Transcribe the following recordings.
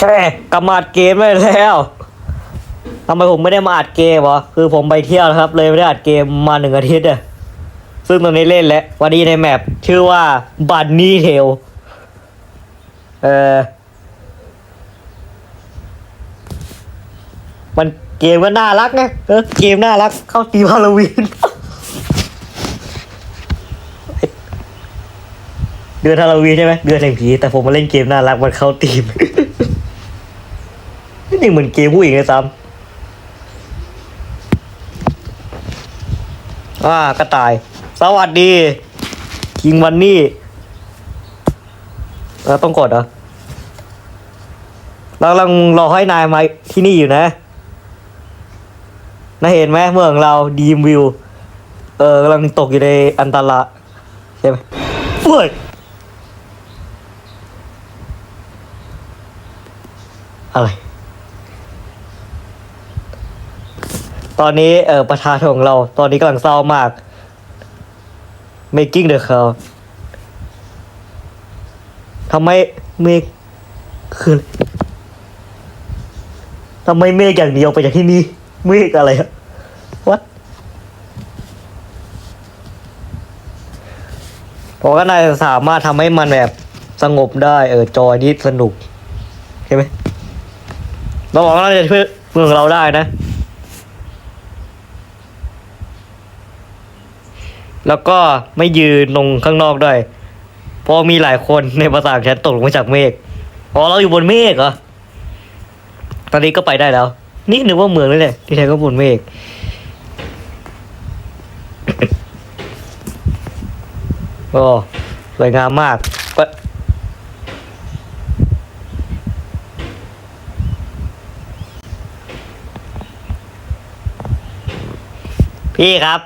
แค่กลับมาดเกมได้แล้วทำไมผมไม่ได้มาอัดเกมวะคือผมไปเที่ยวนะครับ เลยไม่ได้อัดเกมมาหนึ่งอาทิตย์อะซึ่งตอนนี้เล่นแล้ววันนี้ในแมปชื่อว่าบันนี่เทลเออมันเกมก็น่ารักนะเออเกมน่ารักเข้าตีมฮาโลวีนเดือนฮาโลวีนใช่ไหมเดือนแห่งผีแต่ผมมาเล่นเกมน่ารักมันเข้าตีม นี่เหมือนเกมผู้หญิงเลยซ้ำอ่ากระต่าย สวัสดีคิงวันนี่เราต้องกดเหรอเรากำลังรอให้นายมาที่นี่อยู่นะนายเห็นไหมเมืองเราดีมวิว เออกำลังตกอยู่ในอันตรายใช่ไหมเว้ยอะไร ตอนนี้เออประธานของเรา ตอนนี้กำลังเศร้ามาก making the cloud ทำไมเมฆคือทำไมเมฆอย่างเดียวไปจากที่นี่เมฆอะไรอะ what ผมก็นาจะสามารถทำให้มันแบบสงบได้ เออจอยนี่สนุกใช่ไหมเราบอกว่าเราจะช่วยเมืองเราได้นะ แล้วก็ไม่ยืนลงข้างนอกด้วยเพราะมีหลายคนในภาษาฉันตกลงมาจากเมฆอ๋อเราอยู่บนเมฆเหรอตอนนี้ก็ไปได้แล้ว นี่นึกว่าเมืองนี่แหละที่แท้ก็บนเมฆโอ้สวยงามมากก็พี่ครับ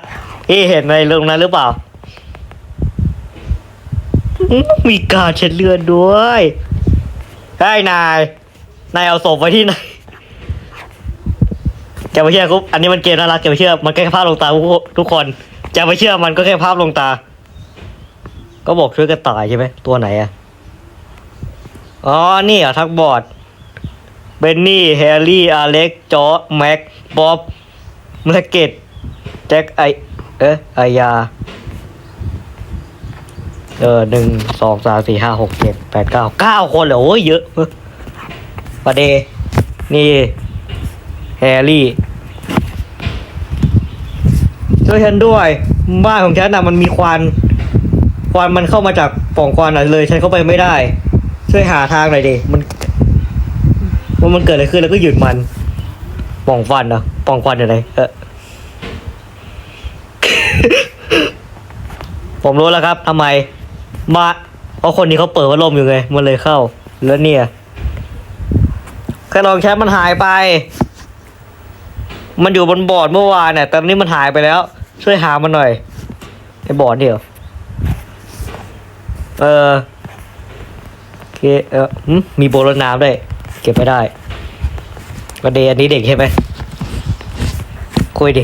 พี่เห็นอะไรลงนั้นหรือเปล่า มีการเช็ดเลือดด้วยไอ้นาย นายเอาศพไว้ที่ไหนแกไม่เชื่อคุบอันนี้มันเกมน่ารักแกไม่เชื่อ มันแค่ภาพลงตาทุกคนแกไม่เชื่อมันก็แค่ภาพลงตา ก็บอกช่วยกันตายใช่ไหมตัวไหนอะอ๋อ นี่เหรอทักบอร์ดเบนนี่ แฮร์รี่ อเล็กจอร์แม็ก บ๊อบเมลเกตแจ็คไอ เอ๊ะไอยา เออหนึ่งสองสามสี่ห้าหกเจ็ดแปดเก้าเก้าคนเหรอโอ้ยเยอะประเด นี่ แฮร์รี่ ช่วยฉันด้วย บ้านของฉันน่ะมันมีควัน ควันมันเข้ามาจากปล่องควันอะเลย ฉันเข้าไปไม่ได้ ช่วยหาทางหน่อยดิ มันว่ามันเกิดอะไรขึ้นแล้วก็หยุดมัน ปล่องควันเหรอปล่องควันอะไรเออ ผมรู้แล้วครับทำไมมาเพราะคนนี้เขาเปิดพัดลมอยู่ไง มันเลยเข้า แล้วเนี่ยแค่ลองแชทมันหายไป มันอยู่บนบอร์ดเมื่อวานเนี่ยแต่ตอนนี้มันหายไปแล้ว ช่วยหามันหน่อยไอ้บอร์ดเดียวเออโอเคเออมีโบรน้ำด้วยเก็บไม่ได้ประเด็นนี้เด็กใช่ไหมคุยดิ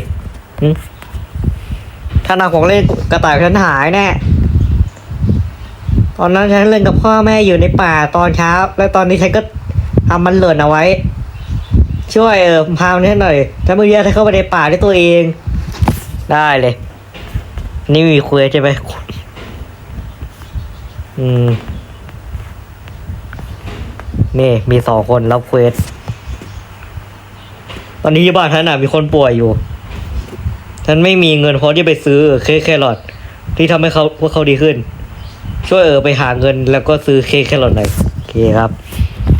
หึถ้านาดของเล่นกระต่ายฉันหายแน่ตอนนั้นฉันเล่นกับพ่อแม่อยู่ในป่าตอนเช้า แล้วตอนนี้ฉันก็ทำมันหล่นเอาไว้ ช่วยเออพามันให้หน่อยถ้าเมื่อกี้ฉันเข้าไปในป่าด้วยตัวเอง ได้เลย นี่มีคุยใช่ไหมอืมนี่มีสองคนรับเควส ตอนนี้ที่บ้านฉันน่ะมีคนป่วยอยู่ ฉันไม่มีเงินพอที่ไปซื้อเค้กแครอทที่ทำให้เขาพวกเขาดีขึ้น ช่วยเออไปหาเงินแล้วก็ซื้อเค้กแครอทหน่อยโอเคครับ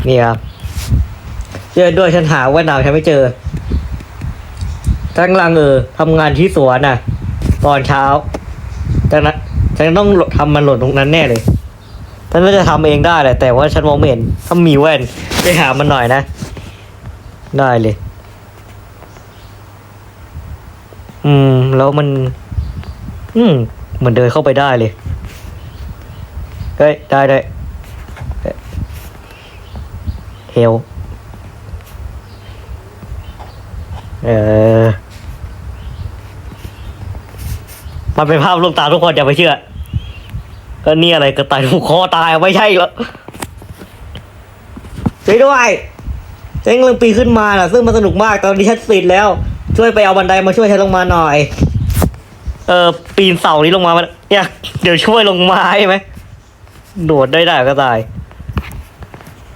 นี่ครับเจอด้วยฉันหาว่าหนาวฉันไม่เจอทั้งลังเออทำงานที่สวนน่ะ ตอนเช้าจากนั้นฉันต้องทำมันหล่นตรงนั้นแน่เลยฉันน่าจะทำเองได้แหละแต่ว่าฉันมองไม่เห็นถ้ามีแว่นไปหามันหน่อยนะ ได้เลย อืม แล้วมัน อืมเหมือนเดินเข้าไปได้เลย เฮ้ย ได้ได้เฮลเออ มันเป็นภาพลูกตาทุกคนอย่าไปเชื่อก็นี่อะไรกระต่ายถูกคอตายไม่ใช่เหรอช่วยด้วยฉันกำลังปีขึ้นมาน่ะ ซึ่งมันสนุกมากตอนนี้ฉันติดแล้ว ช่วยไปเอาบันไดมาช่วยฉันลงมาหน่อย เออปีนเสานี้ลงมามันเนี่ยเดี๋ยวช่วยลงมาใช่ไหมโดดได้ได้ก็ตาย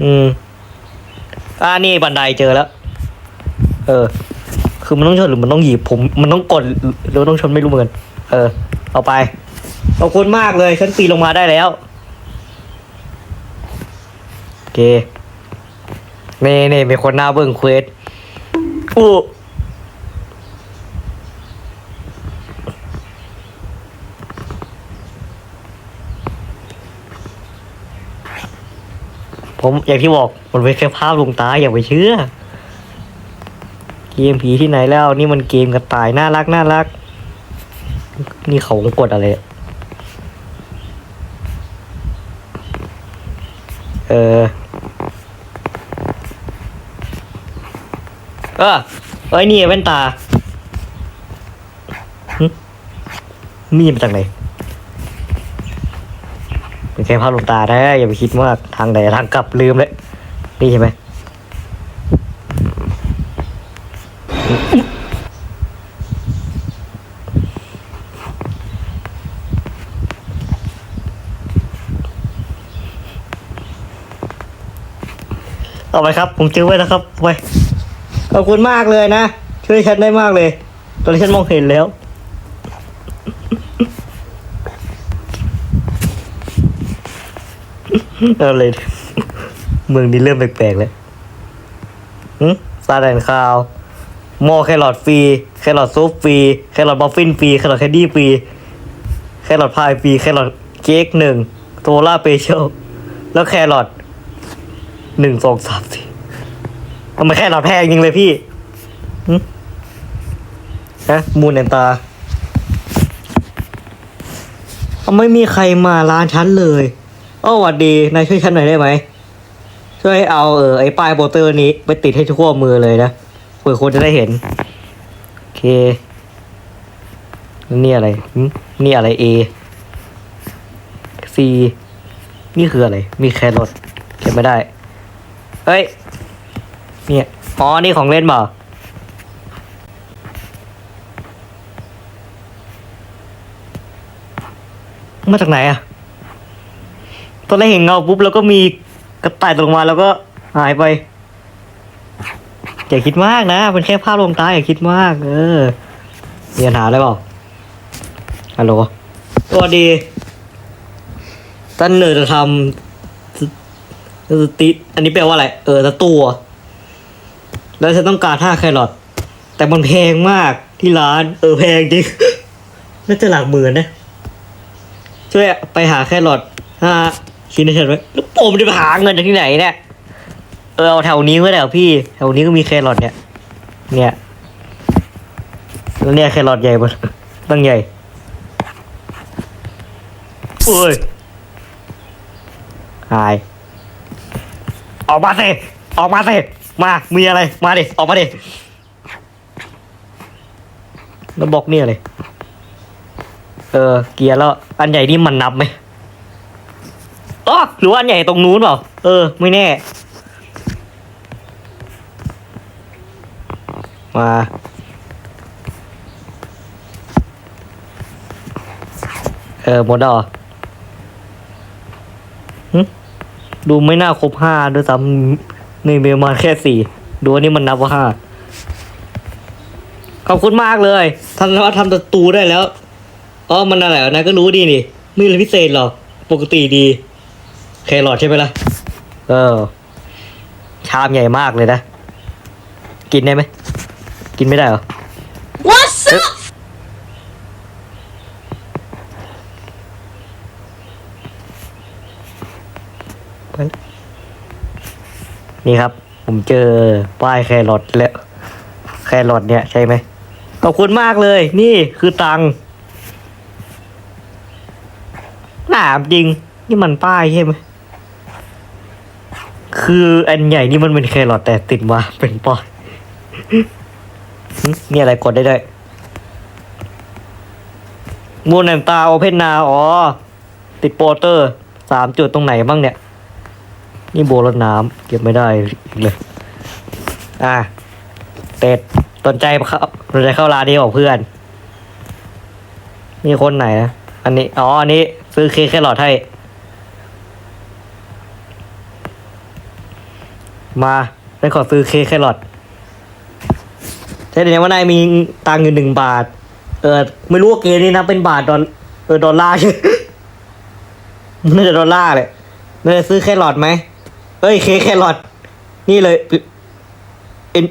อืมอ่านี่บันไดเจอแล้ว เออ คือมันต้องชนหรือมันต้องหยิบผม มันต้องกดหรือต้องชนไม่รู้เหมือนกันเออ เอาไปขอบคุณมากเลยฉันปีนลงมาได้แล้วโอเคเน่เน่มีคนหน้าเบิ่งเควสอู้ ผมอย่างที่บอกมันเป็นแค่ภาพลวงตาอย่าไปเชื่อ เกมผีที่ไหนแล้ว นี่มันเกมกระต่ายน่ารักน่ารัก นี่เขากดอะไรเออเออเอ้ยนี่แว่นตามีมาจากไหน แค่ภาพลงตาได้อย่าไปคิดมากทางไหนทางกลับลืมเลยนี่ใช่ไหมเอาไปครับ ผมเจอไว้แล้วครับไปขอบคุณมากเลยนะ ช่วยฉันได้มากเลย ตอนนี้ฉันมองเห็นแล้ว เอาเลย เมืองนี้เริ่มแปลกๆแล้วหืซาแดนคาวหม้อแครอทฟรีแครอทซุปฟรีแครอทบัฟฟินฟรีแครอทแคนดี้ฟรีแครอทพายฟรีแครอทเค้กหนึ่งโทล่าเปเชียลแล้วแครอทหนึ่งสองสามสี่ทำไมแค่หลอดแพงจริงเลยพี่ฮะมูนแอนตาเอาไม่มีใครมาร้านฉันเลย อ้หวัดดี นายช่วยฉันหน่อยได้ไหม ช่วยเอาเออไอ้ป้ายโปสเตอร์นี้ไปติดให้ทั่วมือเลยนะเผื่อคนจะได้เห็น โอเค นี่อะไร นี่อะไร A C นี่คืออะไร มีแครอทเก็บไม่ได้ เฮ้ย เนี่ย อ๋อ นี่ของเล่นเปล่ามาจากไหนอะ ตอนแรกเห็นเงาปุ๊บแล้วก็มีกระต่ายตกลงมาแล้วก็หายไป อย่าคิดมากนะเป็นแค่ภาพลวงตาอย่าคิดมาก เออมีปัญหาอะไรเปล่าฮัลโหลสวัสดีท่านเนอจะทำสติอันนี้แปลว่าอะไร เออตะตัว แล้วฉันต้องการห้าแครอทแต่มันแพงมากที่ร้าน เออแพงจริงน่าจะหลักหมื่นนะ ช่วยไปหาแครอทห้า ชิ้นให้ฉันไว้แล้วผมจะไปหาเงินจากที่ไหนเนี่ย เออเอาแถวนี้ก็ได้เหรอพี่ แถวนี้ก็มีแครอทเนี่ย เนี่ย แล้วเนี่ยแครอทใหญ่หมดตั้งใหญ่โอ้ย หาย ออกมาสิ ออกมาสิ มา มีอะไร มาดิ ออกมาดิ แล้วบอกเนี่ยเลย เออ เกียร์แล้ว อันใหญ่นี่มันนับไหม หรือว่าอันใหญ่ตรงนู้นเปล่า เออ ไม่แน่ มา เออหมดแล้วเหรอหึดูไม่น่าครบห้าด้วยซ้ำนี่มีประมาณแค่สี่ดูอันนี้มันนับว่าห้าขอบคุณมากเลยทำว่าทำประตูได้แล้วอ๋อมันอะไรวะนะก็รู้ดีนี่ไม่มีอะไรพิเศษหรอก ปกติดี แครอทใช่ไหมล่ะ เออ ชามใหญ่มากเลยนะ กินได้ไหม กินไม่ได้เหรอ What's up? ไปนี่ครับ ผมเจอป้ายแครอทแล้ว แครอทเนี่ยใช่ไหม ขอบคุณมากเลย นี่คือตังค์หนามจริง นี่มันป้ายใช่ไหม คืออันใหญ่นี่มันเป็นแครอทแต่ติดมาเป็นป้ายหึนี่อะไรกดได้ด้วยมูนแอนตาโอเพนนาอ๋อ ติดโปเตอร์สามจุดตรงไหนบ้างเนี่ย นี่โบรถน้ำเก็บไม่ได้เลย อะเต็ดสนใจเข้าสนใจเข้าร้านนี้ของเพื่อน มีคนไหนนะอันนี้ อ๋อ อันนี้ ซื้อเค้กแครอทให้ มาได้ขอซื้อเค้กแครอทใช่เดี๋ยวว่านายมีตังค์อยู่หนึ่งบาท เออ ไม่รู้ว่าเกนี้นะเป็นบาทดอลเออดอลลาร์ใช่น่าจะดอลลาร์เลยเราจะซื้อแครอทไหมเอ้ยเค้กแครอทนี่เลยเอ็น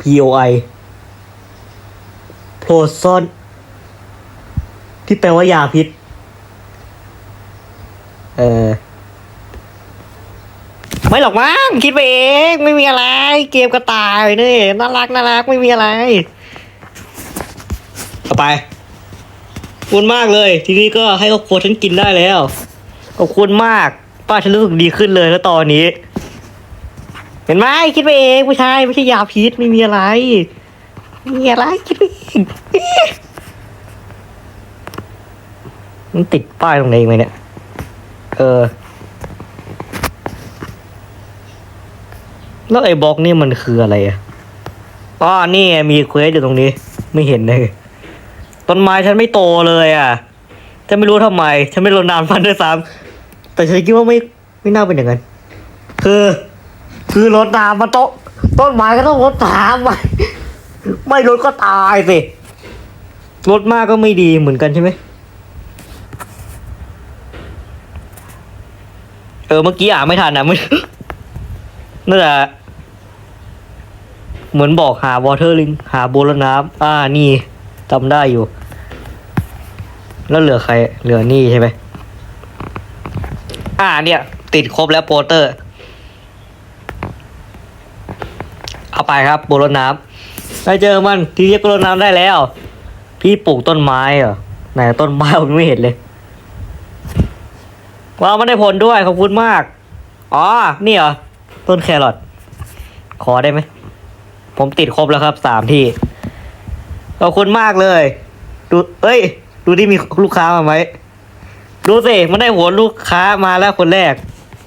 P O I โพซอนที่แปลว่ายาพิษ เออ ไม่หรอกมั้งคิดไปเองไม่มีอะไร เกมกระต่ายนี่น่ารักน่ารักไม่มีอะไรเอาไปขอบคุณมากเลย ทีนี้ก็ให้ครอบครัวฉันกินได้แล้วขอบคุณมาก ป้าฉันรู้สึกดีขึ้นเลยแล้วตอนนี้ เห็นไหมคิดไปเองผู้ชายไม่ใช่ยาพิษไม่มีอะไรไม่มีอะไรคิดไปเองมันติดป้ายตรงไหนไหมเนี่ย เออ แล้วไอ้บล็อกนี่มันคืออะไรอะอ๋อนี่มีเควสอยู่ตรงนี้ ไม่เห็นเลย ต้นไม้ฉันไม่โตเลยอะฉันไม่รู้ทำไม ฉันไม่รดน้ำมันด้วยซ้ำแต่ฉันคิดว่าไม่ไม่น่าเป็นอย่างนั้น คือ คือรดน้ำมันโตต้นไม้ก็ต้องรดน้ำไปไม่รดก็ตายสิรดมากก็ไม่ดีเหมือนกันใช่ไหมเออเมื่อกี้อ่านไม่ทันนะไม่นั่นแหละ เหมือนบอกหาวอเทอร์ลิง หาโบรน้ำอ่านี่จำได้อยู่ แล้วเหลือใคร เหลือนี่ใช่ไหมอ่าเนี่ย ติดครบแล้วโปเตอร์ เอาไปครับโบรน้ำได้เจอมันที่เรียกโบรน้ำได้แล้ว พี่ปลูกต้นไม้เหรอไหนต้นไม้ผมไม่เห็นเลยว้าวมันได้ผลด้วยขอบคุณมาก อ๋อ นี่เหรอ ต้นแครอทขอได้ไหม ผมติดครบแล้วครับสามที่ ขอบคุณมากเลย ดู เอ้ย ดูที่มีลูกค้ามาไหม ดูสิ มันได้หัวลูกค้ามาแล้วคนแรก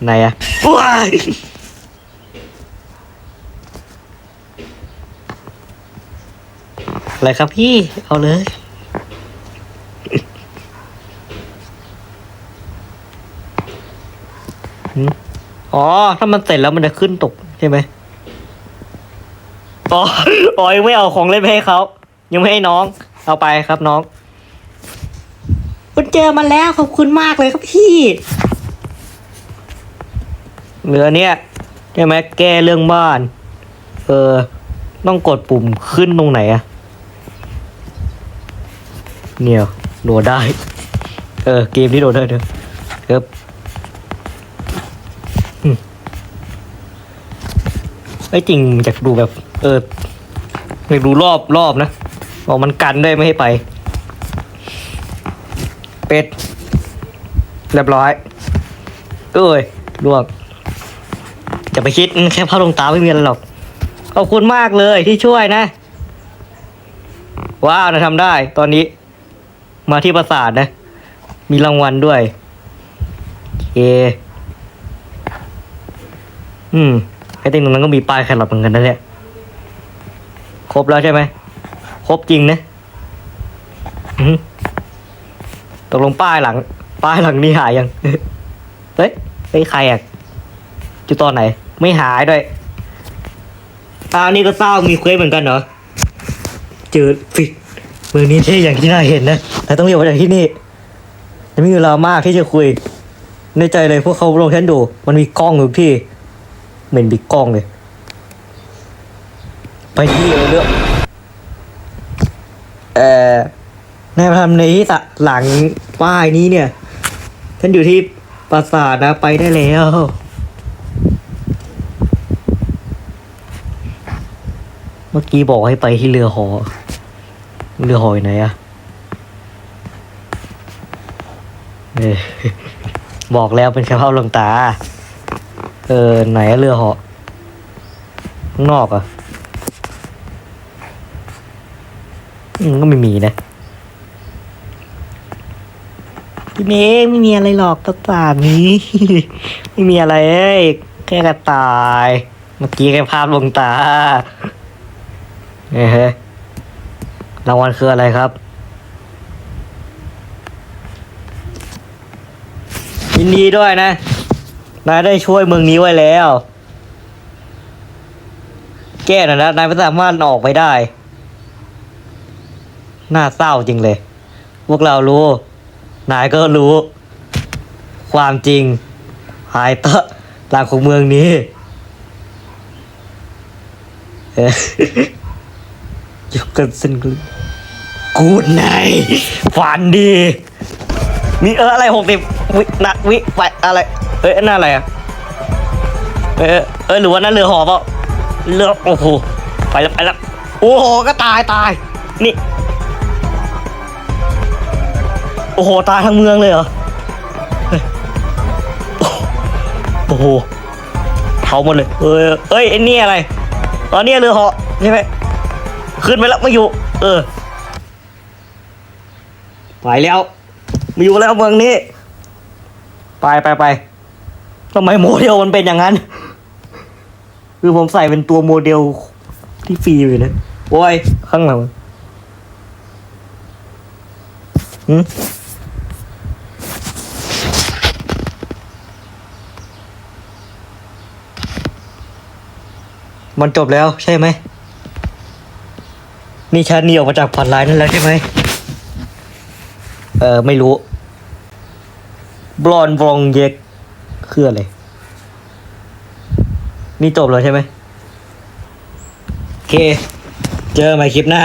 ไหนอะว้ายอะไรครับพี่ เอาเลยอ๋อ ถ้ามันเสร็จแล้วมันจะขึ้นตกใช่ไหม อ๋ออ๋อยังไม่เอาของเล่นไปให้เขายังไม่ให้น้อง เอาไปครับน้องคุณเจอมันแล้วขอบคุณมากเลยครับพี่เหลือเนี่ยใช่ไหมแก้เรื่องบ้าน เออ ต้องกดปุ่มขึ้นตรงไหนอะเนี่ยโดดได้ เออ เกมนี้โดดได้เถอะเออไอ้ยจริงอยากดูแบบ เอออยากดูรอบรอบนะบอกมันกันได้ไม่ให้ไป เป็ด เรียบร้อยเอ้ยลวกจะไปคิดแค่ผ้าลงตาไม่มีอะไรหรอก ขอบคุณมากเลยที่ช่วยนะ ว้าวนะทำได้ ตอนนี้ มาที่ปราสาทนะ มีรางวัลด้วยเคอืมไอ้ติงตรงนั้นก็มีป้ายแครอทเหมือนกันนะเนี่ย ครบแล้วใช่ไหม ครบจริงนะอือหือตกลงป้ายหลัง ป้ายหลังนี้หายยัง เฮ้ยเฮ้ยใครอะจุดตอนไหน ไม่หายด้วยอ้าวนี่ก็เศร้ามีเควสเหมือนกันเหรอเจอฟิกเมืองนี้ที่อย่างที่น่าเห็นนะแต่ต้องเรียกว่าจากที่นี่จะไม่มีเวลามากที่จะคุย ในใจเลยพวกเขาลงฉันดู มันมีกล้องอยู่ที่เหม็นบิ๊กกล้องเลย ไปที่เออเลือกเอ่อในายมาทำในที่สะหลังป้ายนี้เนี่ยฉันอยู่ที่ปราสาทนะไปได้แล้วเมื่อกี้บอกให้ไปที่เรือหอ เรือหอยไหนอะเออบอกแล้วเป็นแค่ภาพลวงตา เออ ไหนเรือหาะข้างนอกอะ อืมก็ไม่มีนะพี่เมฆไม่มีอะไรหรอกตาตามีไม่มีอะไรเอ้ยแค่กระต่าย เมื่อกี้แค่ภาพลวงตาเฮ้ยฮ้ยรางวัลคืออะไรครับยินดีด้วยนะ นายได้ช่วยเมืองนี้ไว้แล้ว แก้หน่อยนะ นายไม่สามารถออกไปได้ น่าเศร้าจริงเลย พวกเรารู้ นายก็รู้ ความจริง หายตะหลังของเมืองนี้เอ๊ะอยู่กันสนกลกูดไนฝันดี มีเอออะไรหกสิบวินักวิไปอะไร เอ้ยนั่นอะไรอะ เอยเอยหรือว่านั่นเรือหอเปล่าเรือโอ้โหไปแล้วไปแล้วโอ้โหก็ตายตาย นี่ โอ้โห ตายทั้งเมืองเลยเหรอเฮ้ยโอ้โหเผาหมดเลย เอ้ยเอ้ยไอ้นี่อะไรตอนนี้เรือเหาะใช่ไหมขึ้นไปแล้วไม่อยู่ เออ ไปแล้วไม่อยู่แล้วเมืองนี้ ไปไปไปทำไมโมเดลมันเป็นอย่างนั้น คือผมใส่เป็นตัวโมเดลที่ฟรีอยู่นะ โอ้ย ข้างหลังหืม มันจบแล้วใช่ไหม นี่ชาหนีออกมาจากผ่อนไลน์นั่นแล้วใช่ไหม เออไม่รู้ บลอนบลองเยกคืออะไร นี่จบแล้วใช่ไหมโอเค เจอใหม่คลิปหน้า